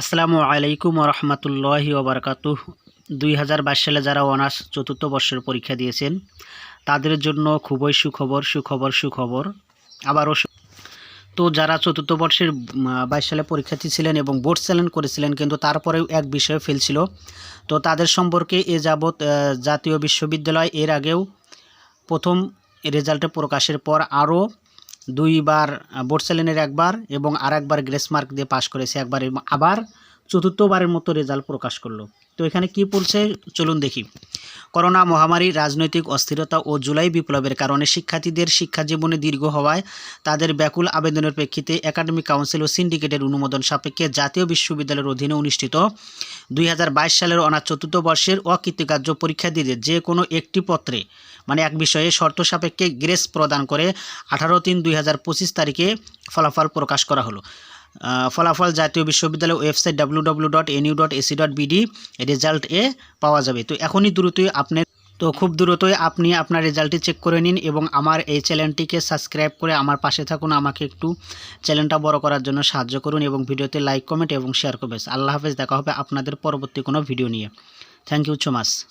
আসসালামু আলাইকুম রহমতুল্লাহ ওবরকাতু দুই হাজার বাইশ সালে যারা অনার্স চতুর্থ বর্ষের পরীক্ষা দিয়েছেন, তাদের জন্য খুবই সুখবর সুখবর সুখবর। আবারও তো যারা চতুর্থ বর্ষের বাইশ সালে পরীক্ষার্থী ছিলেন এবং বোর্ড চ্যালেঞ্জ করেছিলেন, কিন্তু তারপরেও এক বিষয়ে ফেল ছিল। তো তাদের সম্পর্কে এ যাবৎ জাতীয় বিশ্ববিদ্যালয় এর আগেও প্রথম রেজাল্টে প্রকাশের পর আরও দুইবার বোর্ড চ্যালেঞ্জের একবার এবং আর একবার গ্রেস মার্ক দিয়ে পাশ করেছে একবার এবং আবার চতুর্থবারের মতো রেজাল্ট প্রকাশ করল। তো এখানে কি বলছে? চলুন দেখি। করোনা মহামারী, রাজনৈতিক অস্থিরতা ও জুলাই বিপ্লবের কারণে শিক্ষার্থীদের শিক্ষা জীবনে দীর্ঘ হওয়ায় তাদের ব্যাকুল আবেদনের প্রেক্ষিতে একাডেমিক কাউন্সিল ও সিন্ডিকেটের অনুমোদন সাপেক্ষে জাতীয় বিশ্ববিদ্যালয়ের অধীনে অনুষ্ঠিত দুই হাজার বাইশ সালের অনার চতুর্থ বর্ষের অকৃতকার্য পরীক্ষার্থীদের যে কোনো একটি পত্রে মানে এক বিষয়ে শর্ত সাপেক্ষে গ্রেস প্রদান করে আঠারো তিন দুই তারিখে ফলাফল প্রকাশ করা হলো। ফলাফল জাতীয় বিশ্ববিদ্যালয় website W dot NU dot AC dot BD result এ পাওয়া যাবে। তো এখনই দ্রুতই আপনি তো খুব দ্রুতই আপনি আপনার রেজাল্টটি চেক করে নিন এবং আমার এই চ্যানেলটিকে সাবস্ক্রাইব করে আমার পাশে থাকুন। আমাকে একটু চ্যানেলটা বড় করার জন্য সাহায্য করুন এবং ভিডিওতে লাইক কমেন্ট এবং শেয়ার করবেন। আল্লাহ হাফেজ, দেখা হবে আপনাদের পরবর্তী কোনো ভিডিও নিয়ে। Thank you so much